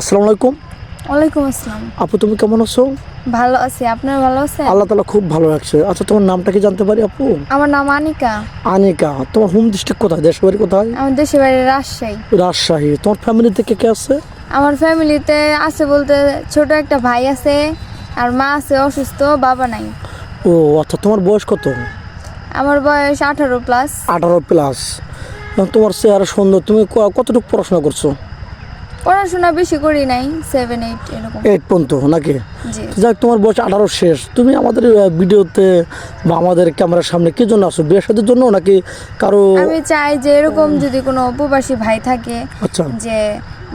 আসসালামু আলাইকুম। ওয়ালাইকুম আসসালাম। আপু তুমি কেমন আছো? ভালো আছি। আপনার ভালো আছেন? আল্লাহ তালা খুব ভালো রাখছে। আচ্ছা তোমার নামটা কি জানতে পারি আপু? আমার নাম আনিকা। আনিকা। তোমার হোম ডিস্ট্রিক্ট কোথায়? দেশের বাড়ি কোথায়? আমার দেশের বাড়ি রাজশাহী। রাজশাহী। তোমার ফ্যামিলিতে কে কে আছে? আমার ফ্যামিলিতে আছে বলতে ছোট একটা ভাই আছে আর মা আছে অসুস্থ বাবা নাই। ও আচ্ছা তোমার বয়স কত? আমার বয়স আঠারো প্লাস আঠারো প্লাস তোমার চেহারা সুন্দর। তুমি কতটুকু পড়াশোনা করছ? পড়াশোনা বেশি করি নাই সেভেন এইট এরকম। এইট পর্যন্ত নাকি? যাক তোমার বয়স আঠারো শেষ। তুমি আমাদের ভিডিওতে বা আমাদের ক্যামেরার সামনে কি জন্য আসো বিয়ের সাথে জন্য নাকি কারও আমি চাই যে এরকম যদি কোনো উপবাসী ভাই থাকে আচ্ছা। যে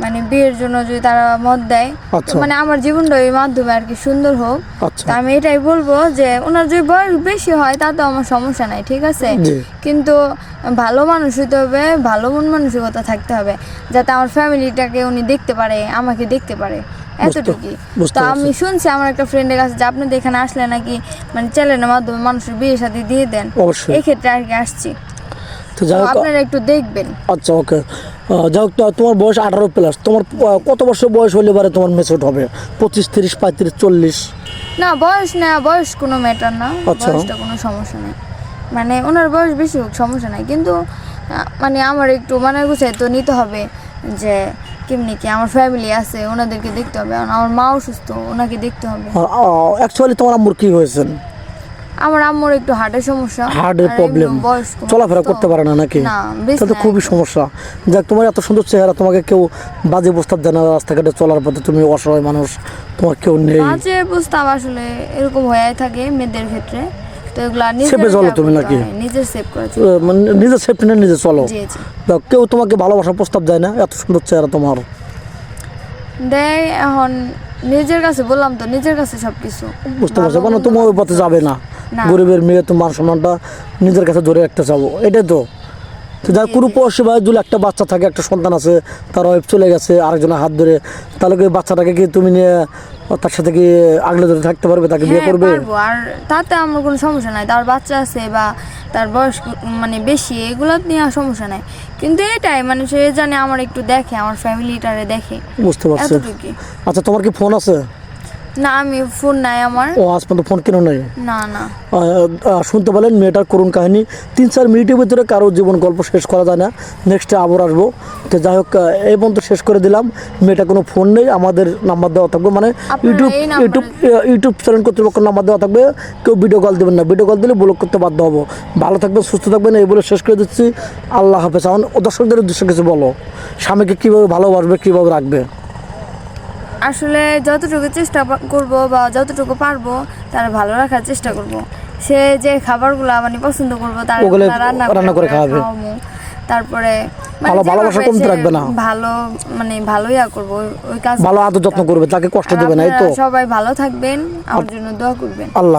মানে বিয়ের জন্য যদি তারা মত দেয় আচ্ছা। মানে আমার জীবনটা ওই মাধ্যমে আর কি সুন্দর হোক। আচ্ছা। তা আমি এটাই বলব যে ওনার যদি বয়স বেশি হয় তা তো আমার সমস্যা নাই ঠিক আছে? কিন্তু ভালো মানুষ হইতে হবে ভালো মন মানসিকতা থাকতে হবে যাতে আমার ফ্যামিলিটাকে উনি দেখতে পারে আমাকে দেখতে পারে। এতটুকুই। তো আমি শুনছি আমার একটা ফ্রেন্ডের কাছে যে আপনাদের এখানে আসলে নাকি মানে চ্যানেলের মাধ্যমে মানুষের বিয়ে সাথে দিয়ে দেন। এই আর কি আসছি। আপনারা একটু দেখবেন। আচ্ছা ওকে। যাই হোক তোমার বয়স আঠারো প্লাস তোমার কত বছর বয়স হলে পারে তোমার মেসেট হবে? পঁচিশ তিরিশ পঁয়ত্রিশ চল্লিশ? না বয়স না বয়স কোনো ম্যাটার না। আচ্ছা। বয়সটা কোনো সমস্যা নেই। মানে ওনার বয়স বেশি হোক সমস্যা নাই। কিন্তু মানে আমার একটু মানে গুছাই তো নিতে হবে যে কেমনি কি আমার ফ্যামিলি আছে ওনাদেরকে দেখতে হবে। আমার মা অসুস্থ ওনাকে দেখতে হবে। অ্যাকচুয়ালি তোমার আম্মুর কি হয়েছেন আমার আম্মুর একটু হার্টের সমস্যা। হার্টের প্রবলেম চলাফেরা করতে পারে না নাকি? তাহলে খুবই সমস্যা। যাক তোমার এত সুন্দর চেহারা তোমাকে কেউ বাজে প্রস্তাব দেয় না রাস্তাঘাটে চলার পথে। তুমি অসহায় মানুষ তোমার কেউ নেই। বাজে প্রস্তাব আসলে এরকম হয়ে থাকে মেয়েদের ক্ষেত্রে। তো এগুলা নিজের চলো তুমি নাকি? নিজের সেভ করে মানে নিজের সেফটি নিয়ে নিজে চলো। জি জি। যাক, কেউ তোমাকে ভালোবাসার প্রস্তাব দেয় না এত সুন্দর চেহারা তোমার। দেয় এখন নিজের কাছে বললাম তো নিজের কাছে সবকিছু। বুঝতে পারছ ভালো মানে তুমি ওই পথে যাবে না। গরিবের মেয়ে তো মান সম্মানটা নিজের কাছে ধরে রাখতে চাবো এটাই তো। যার কোনো পয়সা ভাই যদি একটা বাচ্চা থাকে একটা সন্তান আছে তার ওয়াইফ চলে গেছে আরেকজনের হাত ধরে তাহলে কি বাচ্চাটাকে কি তুমি নিয়ে তার সাথে কি আগলে ধরে থাকতে পারবে তাকে বিয়ে হ্যাঁ, করবে? আর তাতে আমার কোনো সমস্যা নাই। তার বাচ্চা আছে বা তার বয়স মানে বেশি এগুলো নিয়ে আর সমস্যা নাই। কিন্তু এটাই মানে সে জানে আমার একটু দেখে আমার ফ্যামিলিটারে দেখে। বুঝতে পারছি। আচ্ছা তোমার কি ফোন আছে? না আমি ফোন নাই আমার। ও আজ পর্যন্ত ফোন কেন নেই? না না। শুনতে পেলেন মেয়েটার করুণ কাহিনী। তিন চার মিনিটের ভিতরে কারও জীবন গল্প শেষ করা যায় না। নেক্সটে আবার আসব। তো যাই হোক এই পর্যন্ত শেষ করে দিলাম। মেয়েটা কোনো ফোন নেই আমাদের নাম্বার দেওয়া থাকবে। মানে ইউটিউব ইউটিউব ইউটিউব চ্যানেল কর্তৃপক্ষের নাম্বার দেওয়া থাকবে। কেউ ভিডিও কল দেবেন না। ভিডিও কল দিলে ব্লক করতে বাধ্য হব। ভালো থাকবেন সুস্থ থাকবেন এই বলে শেষ করে দিচ্ছি। আল্লাহ হাফেজ। ও দর্শকদের উদ্দেশ্যে কিছু বলো। স্বামীকে কীভাবে ভালোবাসবে কীভাবে রাখবে? আসলে যতটুকু চেষ্টা করব বা যতটুকু পারব তার ভালো রাখার চেষ্টা করব। সে যে খাবারগুলো মানে পছন্দ করব তার রান্না করে খাওয়াবে। তারপরে মানে ভালো- ভালোবাসা কমতে রাখবে না। ভালো মানে ভালো ইয়া করব ওই- কাজ ভালো আদর যত্ন করবে তাকে কষ্ট দেবে না এই তো। সবাই ভালো থাকবেন আমার জন্য দোয়া করবেন। আল্লাহ